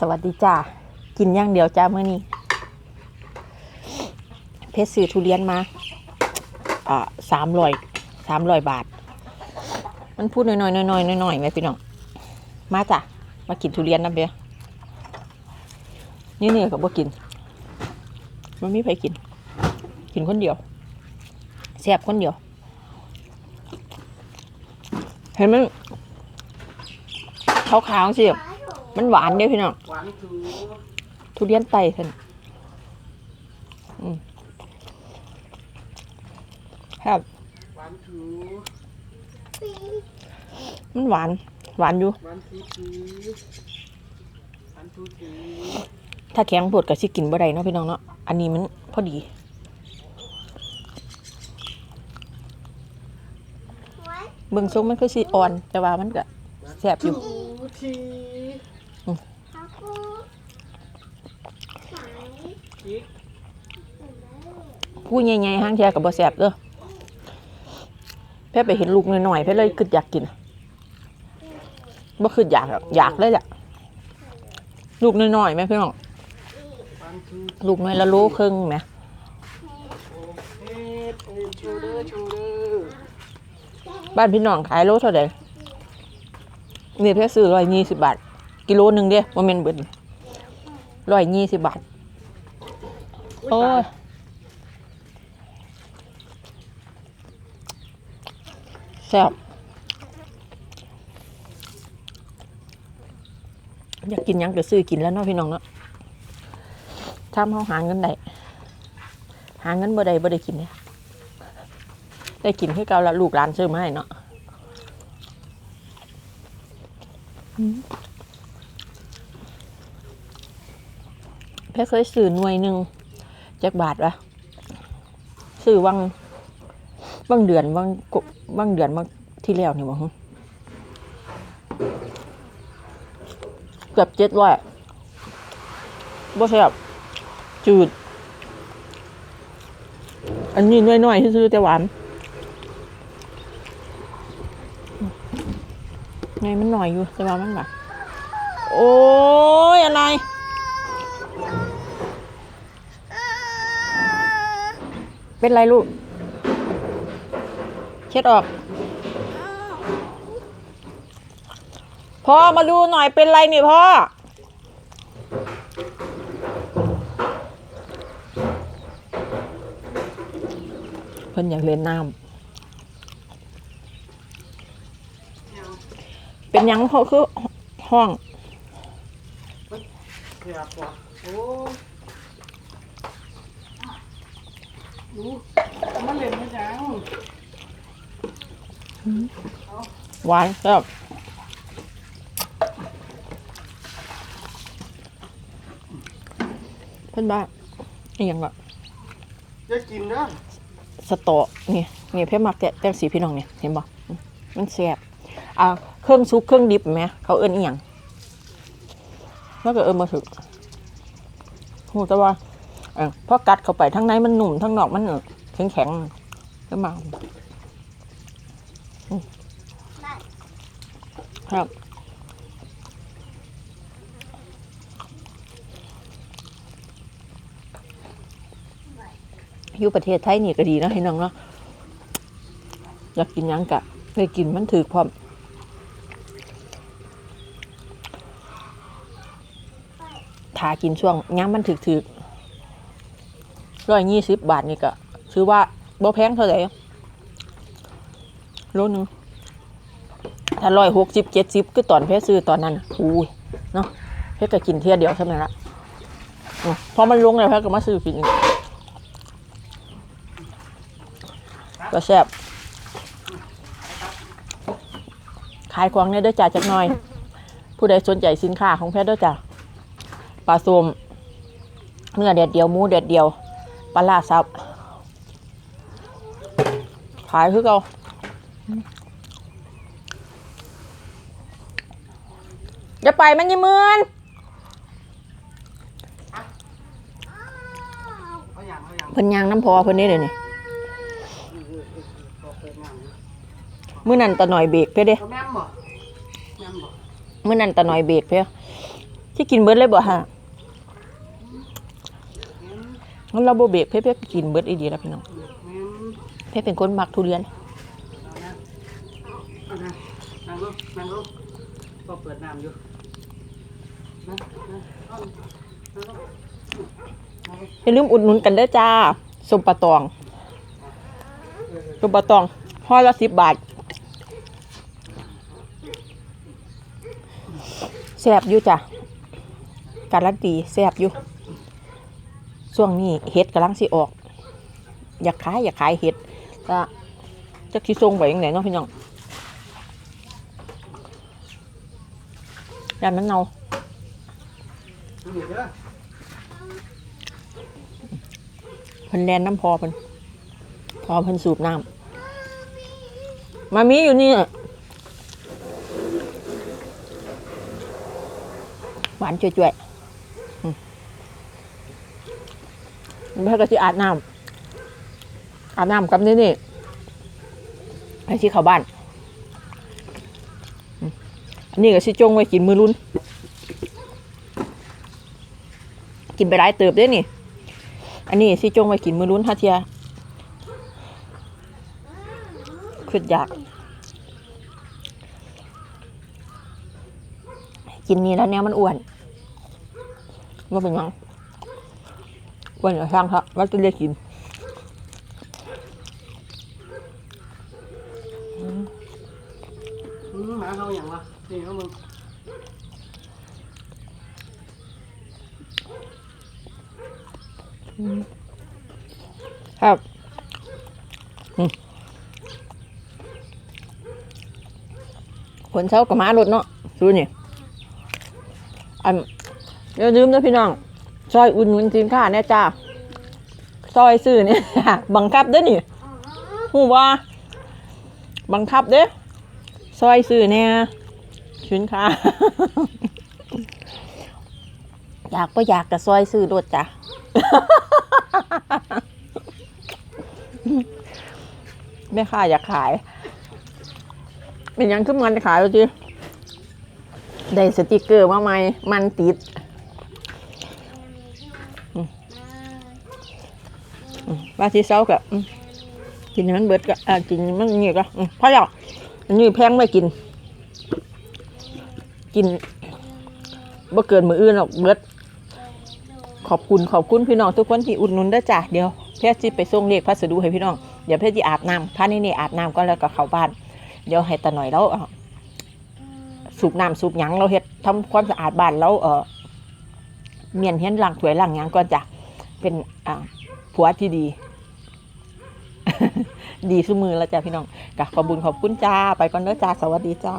สวัสดีจ้ากินอย่างเดียวจ้าเมื่อนี้ เพชรซื้อทุเรียนมาอ่าสามร้อยสามร้อยบาท มันพูดน้อยๆน้อยๆน้อยๆไหมพี่น้องมาจ้ะมากินทุเรียนนะเบียนี่นี่กับบ่กิน มันไม่ไปกิน กินคนเดียวแซ่บคนเดียว เห็นมันขาวๆสิ มันหวานเด้อพี่น้องหวานถูทุเรียนไตท่านครับหวานถูมันหวาน หวานอยู่หวานทีทีหวานทูทีถ้าแข็งปวดก็สิกินบ่ได้เนาะพี่น้องเนาะอันนี้มันพอดีเบิ่งทรงมันคือสิอ่อน แต่ว่ามันก็แซบอยู่ ทูทีคิกผู้ใหญ่ๆห้างแท้ก็บ่แซ่บเด้อแพ่ไปเห็นลูกน้อยๆแพ่เลยคิดอยากกินบ่คิดอยากอยากเลยแหละลูกน้อยๆแม่พี่น้องลูกน้อยละโลครึ่งแหมบ้านพี่น้องขายโลเท่าไหร่นี่ยแพ่ซื้อร้อยยี่สิบบาท กิโลหนึ่งเด้ว่าแม่นเบิดร้อยยี่สิบบาท โอ้ยแซ่บอยากกินหยังก็ซื้อกินแล้วเนาะพี่น้องเนาะถ้าเขาหาเงินได้หาเงินบ่ได้บ่ได้กินเนี่ยได้กินคือเก่าละลูกหลานซื้อมาให้เนาะอืมแพ่เคยซื้อหน่วยหนึ่ง จักบาทวะซื้อวังวังเดือนวังกวังเดือนวังที่แล้วนี่บ่เกือบเจ็ดร้อยบ่แซ่บจืด อันนี้น้อยๆที่ซื้อแต่หวานไงมันหน่อยอยู่แต่ว่ามันแบบโอ้ยอะไร เป็นไรลูก เช็ดออก พ่อมาดูหน่อยเป็นไรนี่พ่อ เพิ่นอยากเล่นน้ำเป็นยังเขาคือห้องเขียบว่ะโอ้ ดูมันเล่นไม่จังหวานครับเพิ่นบ้าอหยังก็จะกินนะสโตะนี่นี่เพ่มักแต่แต่สีพี่น้องเนี่ยเห็นบ่อืมมันแซ่บอ่าเครื่องซุปเครื่องดิบไหมเขาเอิ้นอีหยังมันก็เอิ้นมาถึกหูแต่ว่า เออพอกัดเข้าไปทั้งในมันหนุ่มทั้งนอกมันแข็งแข็งๆก็มาครับอยู่ประเทศไทยนี่ก็ดีนะให้น้องเนาะอยากกินยังกะไปกินมันถือพร้อมถากินช่วงย้ำมันถือถือ ร้อยยี่สิบบาทนี่ก็ถือว่าบ่แพงเท่าไหร่โลนึงถ้าร้อยหกสิบเจ็ดสิบก็ตอนเพชรซื้อตอนนั้นอุ้ยเนาะเพชรก็กินเที่ยเดียวใช่ไหมละพอมันลงแล้วเพชรก็มาซื้อกินอีกก็แซ่บขายของเนี่ยด้วยจ่าจักหน่อย ผู้ใดสนใจสินค้าของแพทย์ด้วยจ่าปลาส้มเนื้อเด็ดเดียวหมูเด็ดเดียว ปลาลาซับขายคือเก่าจะไปมันยี่มือนเอาอย่างเอาอย่างเพิ่นยางน้ำพอเพิ่นนี่เลยนี่พอเปิดน้ำนะมื้อนั้นตะหน่อยเบรกเพื่อเด้เอาแม่มบ่แม่มบ่เมื่อนั้นตาน้อยเบรกเพื่อที่กินเบิดเลยบ่ฮะ งั้นเราโบเบะเพ่เพ่กินเบิดอีดีแล้วพี่น้องแม่นเพ่เป็นคนมักทุเรียนเอานะเอานะนั่งลงนั่งลงก็เปิดน้ำอยู่นะนะเอานั่งลงอย่าลืมอุดหนุนกันเด้อจ้าสมปะตองสมปะตองห่อละสิบบาทแซ่บอยู่จ้ะการันตีแซ่บอยู่ ช่วงนี้เห็ดกำลังสิออก อยากขายอยากขายเห็ดก็จะคิดทรงไปยังไงเนาะพี่น้องยานมันเนานี่เด้อเพิ่นแลนน้ำพอเพิ่นพอเพิ่นสูบน้ำมามีอยู่นี่หวานจ่วยๆอืม แม่ก็สิอาบน้ำอาบน้ำกับนี่นี่ไอ้ที่เข้าบ้าน อันนี้ก็สิจงไว้กินมือรุ่น กินไปหลายเติบด้นี่ อันนี้สิจงไว้กินมือรุ่นฮาเทียขึ้นอยากกินนี่แล้วเนี่ยมันอ้วนว่าเป็นยัง วันอย่าช่างครับว่าจะเรียกกินหมาเฮาอย่างวะนี่เขามึงครับขนเช้ากับม้ารถเนาะดูนี่อันอย่าลืมนะพี่น้อง ซอยอุ่นหนุนสินค้าแน่จ้าซอยซื้อเนี่ยบังคับเด้อนี่หูว่า บังคับเด้อซอยซื้อเนี่ยสินค้าอยากก็อยากกับซอยซื้อรถจ้ะแม่ค้าอยากขาย เป็นยังขึ้นมันขายแล้วจีได้สติกเกอร์มาใหม่มันติดอืมอืม ว่าที่เซากับกินมันเบิดก็กินมันนี่ก็อืมพอแล้วอันนี้แพงไม่กิน กินบ่เกินมืออื่นหรอกเบิด ขอบคุณขอบคุณพี่น้องทุกคนที่อุดหนุนเด้จ้ะเดี๋ยวเพชรจิไปส่งเลขพัสดุให้พี่น้องเดี๋ยวเพชรจะอาบน้ำพานี่นี่อาบน้ำก็แล้วก็เข้าบ้าน เดี๋ยวให้ตาหน่อยแล้วสูบน้ำสูบหยังเราเฮ็ดทำความสะอาดบ้านแล้วเออเมียนเห็นล้างถวยล้างหยังก็จะเป็นอ่า ผัวที่ดี ดีสมือแล้วจ้ะพี่น้องกะขอบคุญขอบคุณจ้า ไปก่อนเด้อจ้า สวัสดีจ้า